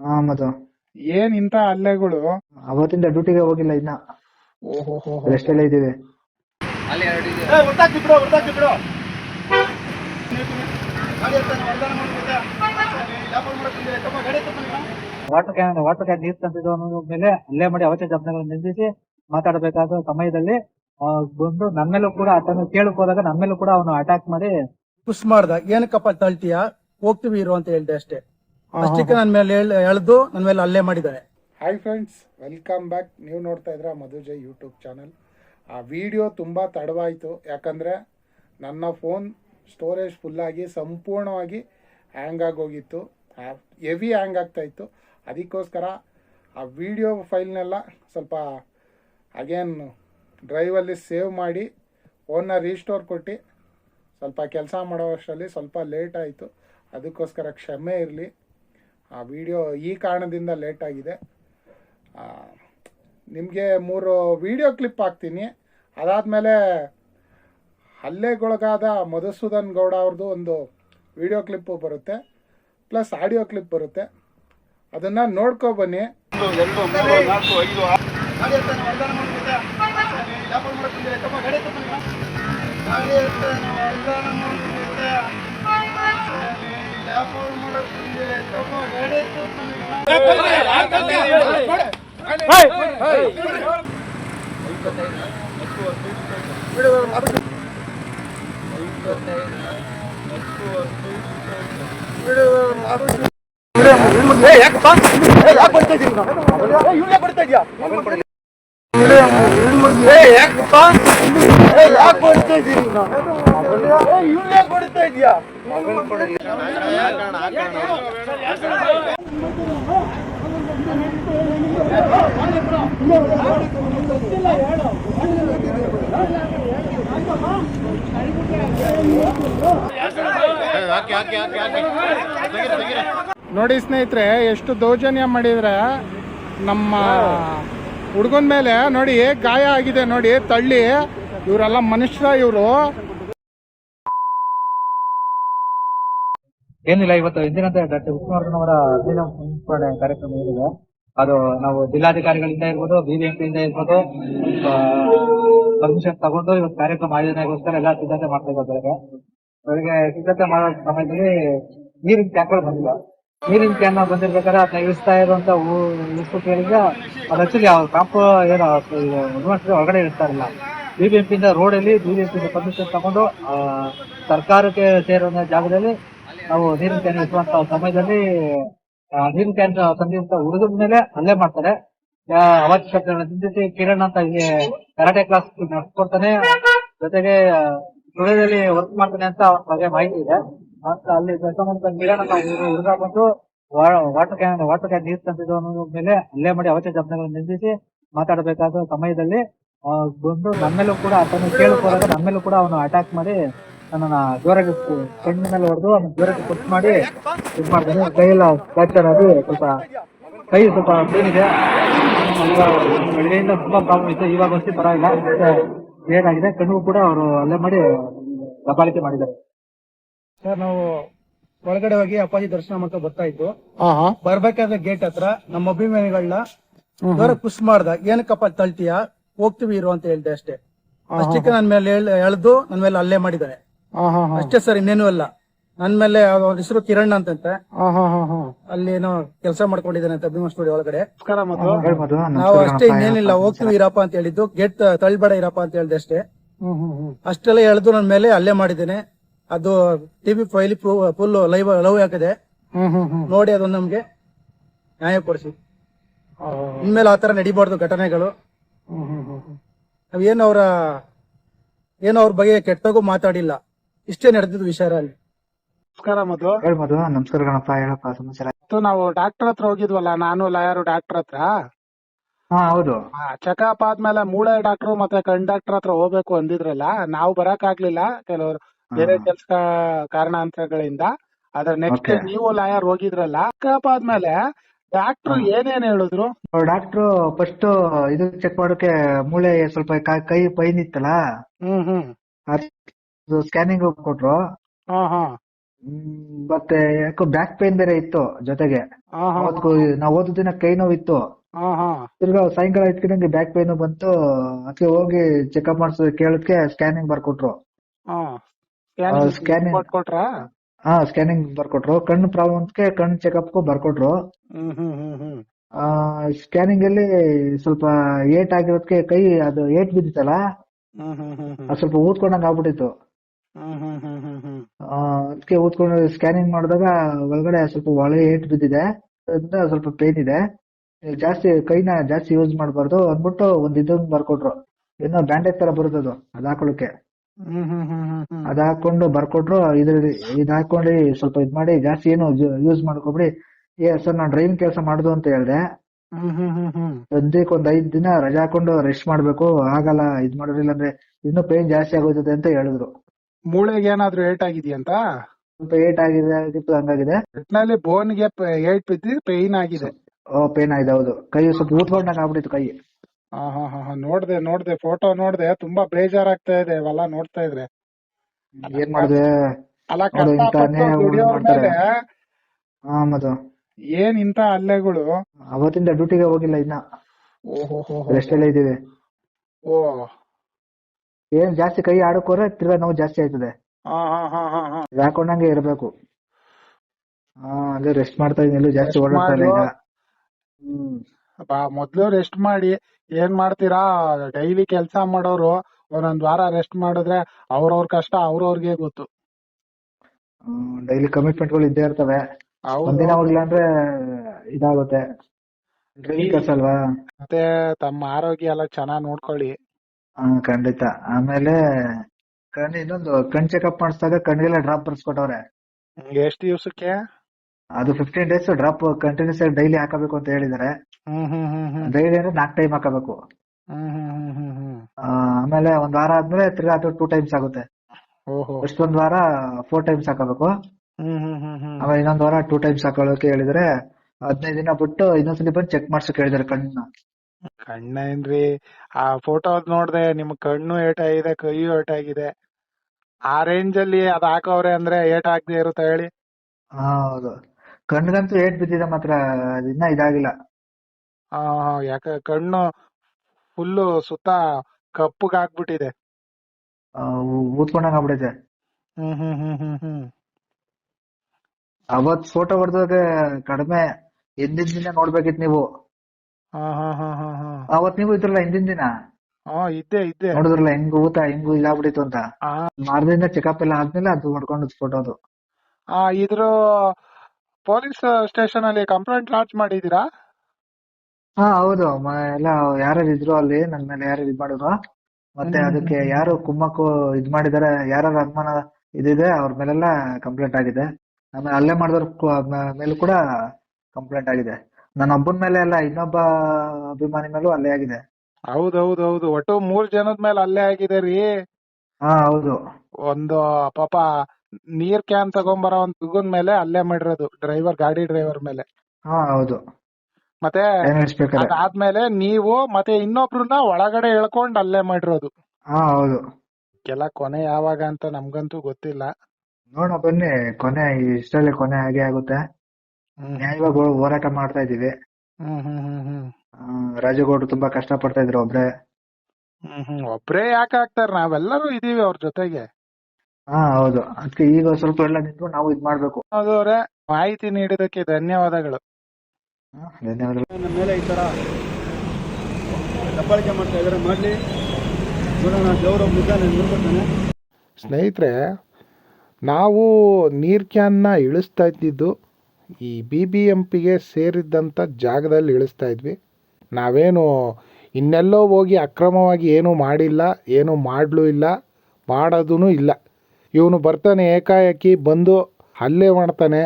ಹಾ ಮದು ಏನ್ ಇಂತ ಹಲ್ಲೆಗಳು? ಅವತ್ತಿಂದ ಡ್ಯೂಟಿಗೆ ಹೋಗಿಲ್ಲ ಇನ್ನ. ಓಹೋ ರೆಸ್ಟ್ ಎಲ್ಲ ಇದೀವಿ ವಾಟರ್ ಕ್ಯಾನ್ ವಾಟರ್ ಕ್ಯಾನ್ ನೀರು ತಂದಿದ್ದು ಅನ್ನೋದ್ರ ಮೇಲೆ ಅಲ್ಲೇ ಮಾಡಿ ಅವಶ್ಯ ಜಪ್ನಗಳನ್ನು ನಿಂದಿಸಿ ಮಾತಾಡಬೇಕಾದ ಸಮಯದಲ್ಲಿ ಬಂದು ನಮ್ಮೇಲೂ ಕೂಡ ಆತನ ಕೇಳಕ್ ಹೋದಾಗ ನಮ್ಮೇಲೂ ಕೂಡ ಅವನು ಅಟ್ಯಾಕ್ ಮಾಡಿ ಪುಷ್ ಮಾಡ್ದ. ಏನಕ್ಕಪ್ಪ ತಳ್ತೀಯ ಹೋಗ್ತೀವಿ ಇರು ಅಂತ ಹೇಳ್ದೆ ಅಷ್ಟೇ. ಅಷ್ಟಕ್ಕೆ ನನ್ನ ಮೇಲೆ ಎಳೆದು ನನ್ನ ಮೇಲೆ ಅಲ್ಲೇ ಮಾಡಿದ್ದಾರೆ ಹಾಯ್ ಫ್ರೆಂಡ್ಸ್ ವೆಲ್ಕಮ್ ಬ್ಯಾಕ್ ನೀವು ನೋಡ್ತಾ ಇದ್ರ ಮಧುಜಯ್ ಯೂಟ್ಯೂಬ್ ಚಾನಲ್ ಆ ವಿಡಿಯೋ ತುಂಬ ತಡವಾಯಿತು. ಯಾಕಂದರೆ ನನ್ನ ಫೋನ್ ಸ್ಟೋರೇಜ್ ಫುಲ್ಲಾಗಿ ಸಂಪೂರ್ಣವಾಗಿ ಹ್ಯಾಂಗ್ ಆಗೋಗಿತ್ತು. ಹೆವಿ ಹ್ಯಾಂಗ್ ಆಗ್ತಾ ಇತ್ತು. ಅದಕ್ಕೋಸ್ಕರ ಆ ವಿಡಿಯೋ ಫೈಲ್ನೆಲ್ಲ ಸ್ವಲ್ಪ ಅಗೇನ್ ಡ್ರೈವಲ್ಲಿ ಸೇವ್ ಮಾಡಿ ಫೋನ್ನ ರೀಸ್ಟೋರ್ ಕೊಟ್ಟು ಸ್ವಲ್ಪ ಕೆಲಸ ಮಾಡೋ ಅಷ್ಟರಲ್ಲಿ ಸ್ವಲ್ಪ ಲೇಟ್ ಆಯಿತು. ಅದಕ್ಕೋಸ್ಕರ ಕ್ಷಮೆ ಇರಲಿ. ಆ ವಿಡಿಯೋ ಈ ಕಾರಣದಿಂದ ಲೇಟ್ ಆಗಿದೆ. ನಿಮಗೆ ಮೂರು ವಿಡಿಯೋ ಕ್ಲಿಪ್ ಹಾಕ್ತೀನಿ. ಅದಾದಮೇಲೆ ಹಲ್ಲೆಗೊಳಗಾದ ಮಧುಸೂದನ್ ಗೌಡ ಅವ್ರದ್ದು ಒಂದು ವಿಡಿಯೋ ಕ್ಲಿಪ್ಪು ಬರುತ್ತೆ. ಪ್ಲಸ್ ಆಡಿಯೋ ಕ್ಲಿಪ್ ಬರುತ್ತೆ. ಅದನ್ನು ನೋಡ್ಕೊ ಬನ್ನಿ. ಯಾಕೆ ಬರ್ತಾ ಇದೀನಿ ಇವ್ರೇ ಬರ್ತಾ ಇದೆಯಾ ಯಾಕೆ ಬರ್ತಾ ಇದೀನಿ ಇವ್ರೇ ಬರ್ತಾ ಇದೆಯಾ ನೋಡಿ ಸ್ನೇಹಿತರೆ, ಎಷ್ಟು ದೌರ್ಜನ್ಯ ಮಾಡಿದ್ರೆ ನಮ್ಮ ಹುಡುಗನ ಮೇಲೆ ನೋಡಿ ಗಾಯ ಆಗಿದೆ ನೋಡಿ, ತಳ್ಳಿ, ಇವರೆಲ್ಲ ಮನುಷ್ಯ ಇವರು. ಏನಿಲ್ಲ, ಇವತ್ತು ಇಂದಿನಂತೆ ಡಾಕ್ಟರ್ ವಿಷ್ಣುವರ್ಧನ್ ಅವರ ಮುಂಚೂಣಿ ಕಾರ್ಯಕ್ರಮ ಏನಿದೆ, ಅದು ನಾವು ಜಿಲ್ಲಾಧಿಕಾರಿಗಳಿಂದ ಇರ್ಬೋದು ಬಿಬಿಎಂಪಿ ಇಂದ ಇರ್ಬೋದು ಪರ್ಮಿಷನ್ ತಗೊಂಡು ಇವತ್ತು ಕಾರ್ಯಕ್ರಮ ಆಯೋಜನೆಗೋಸ್ಕರ ಎಲ್ಲ ಸಿದ್ಧತೆ ಮಾಡ್ತಾ ಇದ್ದಾರೆ ಬೆಳಗ್ಗೆ. ಬೆಳಗ್ಗೆ ಸಿದ್ಧತೆ ಮಾಡೋ ಸಮಯದಲ್ಲಿ ನೀರಿನ ಟ್ಯಾಂಕ್ಗಳು ಬಂದಿಲ್ಲ ನೀರಿನ ಕ್ಯಾನ್ ಬಂದಿರ್ಬೇಕಾದ್ರೆ ಅದನ್ನ ಇಳಿಸ್ತಾ ಇರುವಂತ ಉಪ್ಪು ಕೇಳಿದ್ರೆ ಅದು ಆಕ್ಚುಲಿ ಅವ್ರ ಕಾಂಪ ಏನು ಯೂನಿವರ್ಸಿಟಿ ಹೊರಗಡೆ ಇಳಿಸ್ತಾ ಇರಲಿಲ್ಲ. ಬಿಬಿಎಂಪಿ ಇಂದ ರೋಡ್ ಅಲ್ಲಿ ಬಿಬಿಎಂಪಿ ಪರ್ಮಿಷನ್ ತಗೊಂಡು ಸರ್ಕಾರಕ್ಕೆ ಸೇರೋ ಜಾಗದಲ್ಲಿ ನಾವು ನೀರಿನ ಕ್ಯಾನ್ ಇಸುವಂತ ಸಮಯದಲ್ಲಿ ನೀರಿನ ಕ್ಯಾನ್ ತಂದಿರುವಂತ ಹುಡುಗದ ಮೇಲೆ ಹಲ್ಲೆ ಮಾಡ್ತಾರೆ. ಅವಶ್ಯಕತೆ ಕಿರಣ್ ಅಂತ ಇಲ್ಲಿ ಕರಾಟೆ ಕ್ಲಾಸ್ ನಡ್ಸ್ಕೊಡ್ತಾನೆ. ಜೊತೆಗೆ ಸ್ಟುಡಿಯೋದಲ್ಲಿ ವರ್ಕ್ ಮಾಡ್ತಾನೆ ಅಂತ ಅವ್ರ ಬಗ್ಗೆ ಮಾಹಿತಿ ಇದೆ. ಅಂತ ಅಲ್ಲಿ ಕೆಲಸ ಕಿರಣ್ ಹುಡುಗ ಬಂದು ವಾಟರ್ ಕ್ಯಾನ್ ವಾಟರ್ ಕ್ಯಾನ್ ನೀರು ತಂದಿದ್ದು ಅನ್ನೋದ್ರ ಮೇಲೆ ಹಲ್ಲೆ ಮಾಡಿ ಅವಶ್ಯ ಶಬ್ದಗಳನ್ನ ನಿಂದಿಸಿ ಮಾತಾಡಬೇಕಾದ ಸಮಯದಲ್ಲಿ ಬಂದು ನಮ್ಮೆಲ್ಲೂ ಕೂಡ ಆತನ ಕೇಳಿಕೊಳ್ಳೋದು ನಮ್ಮೆಲ್ಲೂ ನಮ್ಮೇಲೂ ಕೂಡ ಅವನು ಅಟ್ಯಾಕ್ ಮಾಡಿ ನನ್ನನ್ನ ಜೋರಾಗಿ ಕಣ್ಣು ಮೇಲೆ ಹೊಡೆದು ಅದನ್ನ ಜೋರಾಗಿ ಪುಷ್ ಮಾಡಿ ಇದು ಮಾಡ್ತಾನೆ ಕೈಯೆಲ್ಲ ಫ್ರಾಕ್ಚರ್ ಆಗಿ ಸ್ವಲ್ಪ ಕೈ ಸ್ವಲ್ಪ ಪೇನ್ ಇದೆ. ಬೆಳಗ್ಗೆಯಿಂದ ತುಂಬಾ ಪ್ರಾಬ್ಲಮ್ ಇತ್ತು ಇವಾಗ ಅಷ್ಟೇ ಪರವಾಗಿಲ್ಲ. ಮತ್ತೆ ಏನಾಗಿದೆ? ಕಣ್ಣು ಕೂಡ ಅವರು ಅಲ್ಲೇ ಮಾಡಿ ದಬ್ಬಾಳಿಕೆ ಮಾಡಿದ್ದಾರೆ. ಸರ್ ನಾವು ಒಳಗಡೆ ಹೋಗಿ ಅಪ್ಪಾಜಿ ದರ್ಶನ ಮಾಡ್ಕೊಂಡು ಬರ್ತಾ ಇತ್ತು ಬರ್ಬೇಕಾದ್ರೆ ಗೇಟ್ ಹತ್ರ ನಮ್ಮ ಅಭಿಮಾನಿಗಳನ್ನ ಜೋರ ಪುಷ್ ಮಾಡ್ದ. ಏನಕ್ಕಪ್ಪ ತಳ್ತೀಯ ಹೋಗ್ತೀವಿ ಇರು ಅಂತ ಹೇಳ್ದೆ ಅಷ್ಟೇ. ಅಷ್ಟಕ್ಕೆ ನನ್ ಮೇಲೆ ಎಳ್- ಎಳ್ದು ನನ್ ಮೇಲೆ ಅಲ್ಲೇ ಮಾಡಿದ್ದಾನೆ ಅಷ್ಟೇ ಸರ್ ಇನ್ನೇನು ಅಲ್ಲ. ನನ್ ಮೇಲೆ ಅವ್ರ ಹೆಸರು ಕಿರಣ್ ಅಂತಂತೆ. ಅಲ್ಲಿ ಏನೋ ಕೆಲಸ ಮಾಡ್ಕೊಂಡಿದ್ದಾನೆ ಅಂತ ಅಭಿಮಾನ್ ಸ್ಟುಡಿಯೋ ಒಳಗಡೆ. ನಾವು ಅಷ್ಟೇ ಇನ್ನೇನಿಲ್ಲ ಹೋಗ್ತೀವಿ ಇರಪ್ಪ ಅಂತ ಹೇಳಿದ್ದು. ಗೇಟ್ ತಳ್ಳಬೇಡ ಇರಪ್ಪ ಅಂತ ಹೇಳ್ದೆ ಅಷ್ಟೇ. ಅಷ್ಟೆಲ್ಲ ಹೇಳ್ದು ನನ್ ಮೇಲೆ ಅಲ್ಲೇ ಮಾಡಿದ್ದೇನೆ. ಅದು TV file full live love ಹಾಕಿದೆ. ನೋಡಿ ಅದೊಂದು ನಮ್ಗೆ ನ್ಯಾಯ ಕೊಡಿಸಿ. ಇನ್ಮೇಲೆ ಆತರ ನಡಿಬಾರ್ದು ಘಟನೆಗಳು. ನಾವೇನು ಅವರ ಏನು ಅವ್ರ ಬಗ್ಗೆ ಕೆಟ್ಟಗೂ ಮಾತಾಡಿಲ್ಲ. ಇಷ್ಟೇ ನಡೆದಿದ್ದು ವಿಚಾರ ಅಲ್ಲಿ. ನಮಸ್ಕಾರ ಮಧು. ಹೇಳ್ ಮಧು ನಮಸ್ಕಾರ ಗಣಪ ಹೇಳಪ್ಪ ಸಮಾಚಾರ? ಇವತ್ತು ನಾವು ಡಾಕ್ಟರ್ ಹತ್ರ ಹೋಗಿದ್ವಲ್ಲ ನಾನು ಲಾಯರು ಡಾಕ್ಟರ್ ಹತ್ರ. ಹಾ ಹೌದು. ಚೆಕಪ್ ಆದ್ಮೇಲೆ ಮೂಳೆ ಡಾಕ್ಟರ್ ಮತ್ತೆ ಕಣ್ ಡಾಕ್ಟರ್ ಹತ್ರ ಹೋಗ್ಬೇಕು ಅಂದಿದ್ರಲ್ಲ ನಾವು ಬರಕ್ ಆಗ್ಲಿಲ್ಲ ಕೆಲವರು ಬೇರೆ ಕೆಲಸ ಕಾರಣಾಂತರಗಳಿಂದ. ಆದ್ರೆ ನೆಕ್ಸ್ಟ್ Okay. ನೀವು ಲಾಯರ್ ಹೋಗಿದ್ರಲ್ಲ ಚೆಕಪ್ ಆದ್ಮೇಲೆ ಡಾಕ್ಟರ್ ಏನೇನ್ ಹೇಳಿದ್ರು? ಡಾಕ್ಟ್ರು ಫಸ್ಟ್ ಇದು ಚೆಕ್ ಮಾಡೋಕೆ ಮೂಳೆ ಸ್ವಲ್ಪ ಕೈ- ಕೈ ಪೈನ್ ಇತ್ತಲ್ಲ? ಹ್ಮ್ ಹ್ಮ್. ಸ್ಕ್ಯಾನಿಂಗ್ ಕೊಟ್ರು. ಮತ್ತೆ ಯಾಕೋ ಬ್ಯಾಕ್ ಪೇನ್ ಬೇರೆ ಇತ್ತು ಜೊತೆಗೆ. ನಾವು ಹಾ. ಅವತ್ತು ನಾವ್ ಓದೋ ದಿನ ಕೈ ನೋವಿತ್ತು. ಇತ್ತು ತಿರ್ಗಾ ಸಾಯಂಕಾಲ ಇಟ್ಕೊಂಡಂಗೆ ಬ್ಯಾಕ್ ಪೇನ್ ಬಂತು. ಅದಕ್ಕೆ ಹೋಗಿ ಚೆಕಪ್ ಮಾಡಿಸ್ ಕೇಳಕ್ಕೆ ಸ್ಕ್ಯಾನಿಂಗ್ ಬರ್ಕೊಟ್ರು. ಸ್ಕ್ಯಾನಿಂಗ್ ಹಾ ಸ್ಕ್ಯಾನಿಂಗ್ ಬರ್ಕೊಟ್ರು. ಕಣ್ಣು ಪ್ರಾಬ್ಲಮ್ ಕಣ್ಣು ಚೆಕಪ್ ಬರ್ಕೊಟ್ರು. ಸ್ಕ್ಯಾನಿಂಗ್ ಅಲ್ಲಿ ಸ್ವಲ್ಪ ಏಟ್ ಆಗಿರೋದಕ್ಕೆ ಕೈ ಅದು ಏಟ್ ಬಿದ್ದಿತ್ತಲ್ಲ? ಸ್ವಲ್ಪ ಊದ್ಕೊಂಡಂಗ್ ಆಗ್ಬಿಟ್ಟಿತ್ತು ಹ್ಮ್ ಹ್ಮ್ ಹ್ಮ್ ಹ್ಮ್ ಹ್ಮ್ ಆ, ಅದಕ್ಕೆ ಊದ್ಕೊಂಡು ಸ್ಕ್ಯಾನಿಂಗ್ ಮಾಡಿದಾಗ ಒಳಗಡೆ ಸ್ವಲ್ಪ ಒಳೆ ಏಟ್ ಬಿದ್ದಿದೆ. ಅದರಿಂದ ಸ್ವಲ್ಪ ಪೇನ್ ಇದೆ. ಜಾಸ್ತಿ ಕೈನ ಜಾಸ್ತಿ ಯೂಸ್ ಮಾಡಬಾರ್ದು ಅಂದ್ಬಿಟ್ಟು ಒಂದ್ ಇದನ್ನ ಬರ್ಕೊಟ್ರು. ಏನೋ ಬ್ಯಾಂಡೇಜ್ ತರ ಬರುತ್ತದು ಅದ್ ಹಾಕೊಳ್ಳೋಕೆ ಹ್ಮ್ ಅದ್ ಹಾಕೊಂಡು ಬರ್ಕೊಟ್ರು ಇದ್ರಲ್ಲಿ ಇದ್ ಹಾಕೊಂಡು ಸ್ವಲ್ಪ ಇದ್ ಮಾಡಿ ಜಾಸ್ತಿ ಏನು ಯೂಸ್ ಮಾಡ್ಕೊಬಿಡಿ. ಏ ಸರ್ ನಾನ್ ಡ್ರೈವಿಂಗ್ ಕೆಲಸ ಮಾಡುದು ಅಂತ ಹೇಳ್ದೆ. ಸದ್ಯಕ್ಕೆ ಒಂದ್ ಐದ್ ದಿನ ರಜಾ ಹಾಕೊಂಡು ರೆಸ್ಟ್ ಮಾಡ್ಬೇಕು ಆಗಲ್ಲ ಇದ್ ಮಾಡೋದಿಲ್ಲ ಅಂದ್ರೆ ಇನ್ನೂ ಪೇನ್ ಜಾಸ್ತಿ ಆಗೋಯ್ತದೆ ಅಂತ ಹೇಳಿದ್ರು. ಮೂಳೆಗೆ ಏನಾದ್ರು ಏಟ್ ಆಗಿದೆಯಂತ ಸ್ವಲ್ಪ ಏಟ್ ಆಗಿದೆ ಆಗಿತ್ತು ಹಂಗಾಗಿದೆ. ಒಟ್ನಲ್ಲಿ ಬೋನ್ಗೆ ಏಟ್ ಬಿದ್ದು ಪೇನ್ ಆಗಿದೆ. ಓ ಪೇನ್ ಆಗಿದೆ ಹೌದು. ಕೈ ಸ್ವಲ್ಪ ಊದ್ಕೊಂಡಂಗ್ ಆಗ್ಬಿಟ್ಟಿತ್ತು ಕೈ. ಹಾ ಹಾ ಹಾ ನೋಡ್ದೆ ನೋಡ್ದೆ ಫೋಟೋ ನೋಡ್ದೆ ತುಂಬಾ ಬೇಜಾರಾಗ್ತಾ ಇದೆ ಇವೆಲ್ಲ ನೋಡ್ತಾ ಇದ್ರೆ. ಏನ್ ಮಾಡಿದೆ? ಅಲ್ಲ ಕಷ್ಟಪಟ್ಟು ದುಡಿಯೋರ್. ಮೇಲೆ ಹಾ ಮದು ಏನ್ ಇಂತ ಅಲ್ಲೆಗಳು ಅವತ್ತಿಂದ ಡ್ಯೂಟಿಗೆ ಹೋಗಿಲ್ಲ ಇನ್ನ. ಓಹೋ ರೆಸ್ಟ್ ಎಲ್ಲ ಇದ್ದೀವಿ. ಓ ಏನ್ ಜಾಸ್ತಿ ಕೈ ಆಡಕೋರೆ ತಿರ್ಗ ನೋವು ಜಾಸ್ತಿ ಆಯ್ತದೆ. ಹಾ ಹಾ ಹಾ ಹಾ ಹಾ. ಇದ್ ಹಾಕೊಂಡಂಗೆ ಇರ್ಬೇಕು. ಹಾ ಅದೇ ರೆಸ್ಟ್ ಮಾಡ್ತಾ ಇದೀನಿ ಎಲ್ಲೂ ಜಾಸ್ತಿ ಓಡಾಡ್ತಾ ಇಲ್ಲ ಈಗ. ಹ್ಮ್. ಬಾ ಮೊದ್ಲು ರೆಸ್ಟ್ ಮಾಡಿ. ಏನ್ ಮಾಡ್ತೀರಾ? ಡೈಲಿ ಕೆಲ್ಸ ಮಾಡೋರು ಒಂದೊಂದ್ ವಾರ ರೆಸ್ಟ್ ಮಾಡಿದ್ರೆ ಅವ್ರವ್ರ ಕಷ್ಟ ಅವ್ರವ್ರಿಗೆ ಗೊತ್ತು. ಡೈಲಿ ಕಮಿಟ್ಮೆಂಟ್ಗಳು ಇದ್ದೇ ಇರ್ತವೆ. ಒಂದಿನ ಹೋಗ್ಲಿಲ್ಲ ಅಂದ್ರೆ ಇದಾಗುತ್ತೆ. ಡ್ರೈವಿಂಗ್ ಕೆಲಸ ಅಲ್ವಾ? ಮತ್ತೆ ತಮ್ಮ ಆರೋಗ್ಯ ಎಲ್ಲ ಚೆನ್ನಾಗಿ ನೋಡ್ಕೊಳ್ಳಿ. ಹಾ ಖಂಡಿತ. ಆಮೇಲೆ ಕಣ್ ಇನ್ನೊಂದು ಕಣ್ ಚೆಕಪ್ ಮಾಡಿಸಿದಾಗ ಕಣ್ಣಿಗೆಲ್ಲ ಡ್ರಾಪ್ ಬರ್ಸ್ಕೊಟ್ಟವ್ರೆ. ಎಷ್ಟು ದಿವಸಕ್ಕೆ? ಅದು ಫಿಫ್ಟೀನ್ ಡೇಸ್ ಡ್ರಾಪ್ ಕಂಟಿನ್ಯೂಸ್ ಆಗಿ ಡೈಲಿ ಹಾಕಬೇಕು ಅಂತ ಹೇಳಿದಾರೆ. ಹ್ಮ್ ಹ್ಮ್ ಹ್ಮ್ ಹ್ಮ್. ಡೈಲಿ ಅಂದ್ರೆ ನಾಲ್ಕು ಟೈಮ್ ಹಾಕಬೇಕು. ಹ್ಮ್ ಹ್ಮ್ ಹ್ಮ್ ಹ್ಮ್ ಹ್ಮ್. ಆ, ಆಮೇಲೆ ಒಂದ್ ವಾರ ಆದ್ಮೇಲೆ ತಿರ್ಗಾ ಅದು ಟೂ ಟೈಮ್ಸ್ ಆಗುತ್ತೆ. ಓಹೋ. ವಾರ ಫೋರ್ ಟೈಮ್ಸ್ ಹಾಕಬೇಕು. ಹ್ಮ್ ಹ್ಮ್ ಹ್ಮ್ ಹ್ಮ್. ಆಮೇಲೆ ಇನ್ನೊಂದ್ ವಾರ ಟೂ ಟೈಮ್ಸ್ ಹಾಕೊಳ್ಳೋಕೆ ಹೇಳಿದ್ರೆ. ಹದಿನೈದು ದಿನ ಬಿಟ್ಟು ಇನ್ನೊಂದ್ಸಲಿ ಬಂದು ಚೆಕ್ ಮಾಡ್ಸಕ್ ಹೇಳಿದಾರೆ ಕಣ್ಣನ್ನ. ಕಣ್ಣೇನ್ರಿ ಆ ಫೋಟೋ ನೋಡ್ದೆ ನಿಮ್ ಕಣ್ಣು ಏಟಾಗಿದೆ ಕೈಯು ಏಟಾಗಿದೆ. ಆ ರೇಂಜ್ ಅಲ್ಲಿ ಅದ್ ಹಾಕೋವ್ರೆ ಅಂದ್ರೆ ಏಟ್ ಆಗದೆ ಇರುತ್ತ ಹೇಳಿ? ಹಾ, ಹೌದು. ಕಣ್ಣಿಗಂತೂ ಏಟ್ ಬಿದ್ದಿದೆ ಮಾತ್ರ ಅದ್ ಇನ್ನ ಇದಾಗಿಲ್ಲ. ಆ ಯಾಕ ಕಣ್ಣು ಫುಲ್ಲು ಸುತ್ತ ಕಪ್ಪಗ್ ಆಗ್ಬಿಟ್ಟಿದೆ. ಊದ್ಕೊಂಡಂಗ್ ಆಗ್ಬಿಡೈತೆ ಹ್ಮ್ ಹ್ಮ್ ಹ್ಮ್ ಹ್ಮ್ ಹ್ಮ್. ಅವತ್ ಫೋಟೋ ಹೊಡೆದಾಗ ಕಡಿಮೆ ಹಿಂದಿನ ದಿನ ನೋಡ್ಬೇಕಿತ್ತು ನೀವು. ಅವತ್ ನೀವು ಇದ್ರಲ್ಲ ಹಿಂದಿನ ದಿನ? ಇದ್ದೆ ಇದ್ದೆ. ನೋಡಿದ್ರಲ್ಲ ಹೆಂಗ್ ಊತ ಹೆಂಗ್ ಇದಾಗ್ಬಿಟ್ಟಿತ್ತು ಅಂತ. ಆ ಮಾರದಿಂದ ಚೆಕಪ್ ಎಲ್ಲ ಆದ್ಮೇಲೆ ಅದು ಹೊಡ್ಕೊಂಡು ಫೋಟೋ ಅದು. ಆ, ಇದ್ರ ಪೊಲೀಸ್ ಸ್ಟೇಷನ್ ಅಲ್ಲಿ ಕಂಪ್ಲೇಂಟ್ ಲಾಂಚ್ ಮಾಡಿದೀರಾ ಹಾ ಹೌದು. ಎಲ್ಲ ಯಾರ್ಯಾರು ಇದ್ರು ಅಲ್ಲಿ ನನ್ ಮೇಲೆ ಯಾರು ಇದ್ ಮಾಡಿದ್ರು. ಮತ್ತೆ ಅದಕ್ಕೆ ಯಾರು ಕುಮ್ಮಕ್ಕು ಇದ್ ಮಾಡಿದಾರೆ ಯಾರು ಅನುಮಾನ ಇದಿದೆ ಅವ್ರ ಮೇಲೆಲ್ಲ ಕಂಪ್ಲೇಂಟ್ ಆಗಿದೆ. ಆಮೇಲೆ ಅಲ್ಲೇ ಮಾಡಿದವ್ರ ಮೇಲೂ ಕೂಡ ಕಂಪ್ಲೇಂಟ್ ಆಗಿದೆ. ನನ್ನ ಒಬ್ಬನ ಮೇಲೆ ಅಲ್ಲ ಇನ್ನೊಬ್ಬ ಅಭಿಮಾನಿ ಮೇಲೂ ಅಲ್ಲೇ ಆಗಿದೆ. ಹೌದೌದು ಹೌದು ಒಟ್ಟು ಮೂರ್ ಜನದ ಮೇಲೆ ಅಲ್ಲೇ ಆಗಿದೆ ರೀ. ಹಾ ಹೌದು. ಒಂದು ಪಾಪ ನೀರ್ ಕ್ಯಾನ್ ತಗೊಂಬರೋ ಒಂದ್ ಹುಡುಗನ್ ಮೇಲೆ ಅಲ್ಲೇ ಮಾಡಿರೋದು ಡ್ರೈವರ್ ಗಾಡಿ ಡ್ರೈವರ್ ಮೇಲೆ. ಹಾ ಹೌದು. ಮತ್ತೆ ಆದ್ಮೇಲೆ ಅದಾದ್ಮೇಲೆ ನೀವು ಮತ್ತೆ ಇನ್ನೊಬ್ರನ್ನ ಒಳಗಡೆ ಎಳ್ಕೊಂಡ್ ಅಲ್ಲೇ ಮಾಡಿರೋದು. ಹಾ ಹೌದು. ಕೆಲ ಕೊನೆ ಯಾವಾಗ ಅಂತ ನಮ್ಗಂತೂ ಗೊತ್ತಿಲ್ಲ. ನೋಡೋಣ ಬನ್ನಿ ಕೊನೆ ಇಷ್ಟರಲ್ಲಿ ಕೊನೆ ಹಾಗೆ ಆಗುತ್ತೆ. ನ್ಯಾಯವಾಗಿ ಹೋರಾಟ ಮಾಡ್ತಾ ಇದೀವಿ ಹ್ಮ್ ಹ್ಮ್ ಹ್ಮ್ ಹ್ಮ್. ಆ, ರಾಜಗೌಡ್ರು ತುಂಬಾ ಕಷ್ಟ ಪಡ್ತಾ ಇದ್ರು ಒಬ್ರೆ. ಹ್ಮ್ ಹ್ಮ್. ಒಬ್ರೇ ಯಾಕೆ ಆಗ್ತಾರ? ನಾವೆಲ್ಲರೂ ಇದೀವಿ ಅವ್ರ ಜೊತೆಗೆ. ಹಾ ಹೌದು. ಅದಕ್ಕೆ ಈಗ ಸ್ವಲ್ಪ ಎಲ್ಲ ನಿಂತು ನಾವು ಇದ್ ಮಾಡ್ಬೇಕು. ಅವರೇ. ಮಾಹಿತಿ ನೀಡಿದಕ್ಕೆ ಧನ್ಯವಾದಗಳು. ಧನ್ಯವಾದಗಳು. ನಮ್ಮ ಮೇಲೆ ಈ ತರ ದಬ್ಬಾಳಿಕೆ ಮಾಡ್ತಾ ಇದಾರೆ ಮಾಡ್ಲಿ. ಗೌರವ ನೋಡ್ಕೊತಾನೆ. ಸ್ನೇಹಿತರೆ ನಾವು ನೀರ್ ಕ್ಯಾನ್ನ ಇಳಿಸ್ತಾ ಇದ್ದಿದ್ದು ಈ ಬಿ ಬಿ ಎಂ ಪಿಗೆ ಸೇರಿದ್ದಂಥ ಜಾಗದಲ್ಲಿ ಇಳಿಸ್ತಾ ಇದ್ವಿ. ನಾವೇನು ಇನ್ನೆಲ್ಲೋ ಹೋಗಿ ಅಕ್ರಮವಾಗಿ ಏನೂ ಮಾಡಿಲ್ಲ, ಏನೂ ಮಾಡಲೂ ಇಲ್ಲ ಮಾಡೋದೂ ಇಲ್ಲ. ಇವನು ಬರ್ತಾನೆ ಏಕಾಏಕಿ ಬಂದು ಹಲ್ಲೆ ಮಾಡ್ತಾನೆ.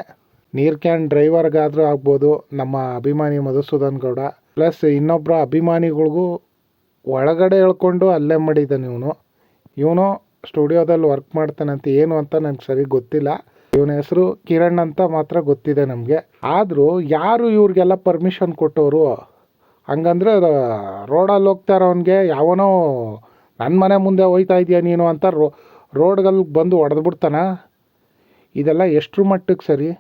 ನೀರ್ ಕ್ಯಾನ್ ಡ್ರೈವರ್ಗಾದರೂ ಆಗ್ಬೋದು, ನಮ್ಮ ಅಭಿಮಾನಿ ಮಧುಸೂದನ್ ಗೌಡ. ಪ್ಲಸ್ ಇನ್ನೊಬ್ಬರ ಅಭಿಮಾನಿಗಳಿಗೂ ಒಳಗಡೆ ಎಳ್ಕೊಂಡು ಅಲ್ಲೇ ಮಾಡಿದ್ದಾನೆ ಇವನು. ಇವನು ಸ್ಟುಡಿಯೋದಲ್ಲಿ ವರ್ಕ್ ಮಾಡ್ತಾನಂತ ಏನು ಅಂತ ನನಗೆ ಸರಿ ಗೊತ್ತಿಲ್ಲ. ಇವನ ಹೆಸರು ಕಿರಣ್ ಅಂತ ಮಾತ್ರ ಗೊತ್ತಿದೆ ನಮಗೆ. ಆದರೂ ಯಾರು ಇವ್ರಿಗೆಲ್ಲ ಪರ್ಮಿಷನ್ ಕೊಟ್ಟವರು? ಹಂಗಂದ್ರೆ ರೋಡಲ್ಲಿ ಹೋಗ್ತಾ ಇರೋನ್ಗೆ ಯಾವನೋ ನನ್ನ ಮನೆ ಮುಂದೆ ಹೋಯ್ತಾ ಇದೀಯ ನೀನು ಅಂತ ರೋ ರೋಡ್ಗಲ್ಲಿ ಬಂದು ಹೊಡೆದ್ಬಿಡ್ತಾನ ಇದೆಲ್ಲ ಎಷ್ಟರ ಮಟ್ಟಕ್ಕೆ ಸರಿ?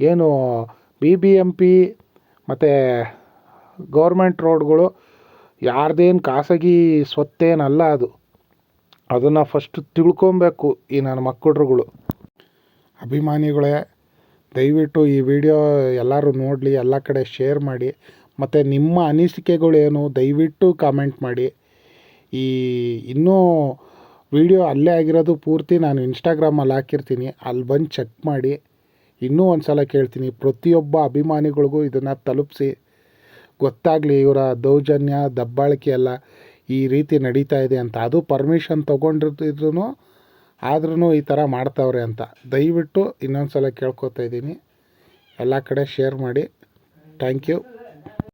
ಏನು ಬಿ ಬಿ ಎಂ ಪಿ ಮತ್ತು ಗೌರ್ಮೆಂಟ್ ರೋಡ್ಗಳು ಯಾರ್ದೇನು ಖಾಸಗಿ ಸ್ವತ್ತೇನಲ್ಲ ಅದು. ಅದನ್ನು ಫಸ್ಟ್ ತಿಳ್ಕೊಬೇಕು ಈ ನನ್ನ ಮಕ್ಕಳುಗಳು ಅಭಿಮಾನಿಗಳೇ, ದಯವಿಟ್ಟು ಈ ವಿಡಿಯೋ ಎಲ್ಲರೂ ನೋಡಲಿ, ಎಲ್ಲ ಕಡೆ ಶೇರ್ ಮಾಡಿ, ಮತ್ತು ನಿಮ್ಮ ಅನಿಸಿಕೆಗಳೇನು ದಯವಿಟ್ಟು ಕಾಮೆಂಟ್ ಮಾಡಿ. ಈ ಇನ್ನೂ ವಿಡಿಯೋ ಅಲ್ಲೇ ಆಗಿರೋದು ಪೂರ್ತಿ ನಾನು ಇನ್ಸ್ಟಾಗ್ರಾಮಲ್ಲಿ ಹಾಕಿರ್ತೀನಿ, ಅಲ್ಲಿ ಬಂದು ಚೆಕ್ ಮಾಡಿ. ಇನ್ನೂ ಒಂದು ಸಲ ಕೇಳ್ತೀನಿ, ಪ್ರತಿಯೊಬ್ಬ ಅಭಿಮಾನಿಗಳಿಗೂ ಇದನ್ನು ತಲುಪಿಸಿ. ಗೊತ್ತಾಗಲಿ ಇವರ ದೌರ್ಜನ್ಯ, ದಬ್ಬಾಳಿಕೆ ಎಲ್ಲ ಈ ರೀತಿ ನಡೀತಾ ಇದೆ ಅಂತ, ಅದು ಪರ್ಮಿಷನ್ ತೊಗೊಂಡಿರ್ತಿದ್ರು ಆದ್ರೂ ಈ ಥರ ಮಾಡ್ತಾವ್ರೆ ಅಂತ. ದಯವಿಟ್ಟು ಇನ್ನೊಂದು ಸಲ ಕೇಳ್ಕೊತಾ ಇದ್ದೀನಿ. ಎಲ್ಲ ಕಡೆ ಶೇರ್ ಮಾಡಿ. Thank you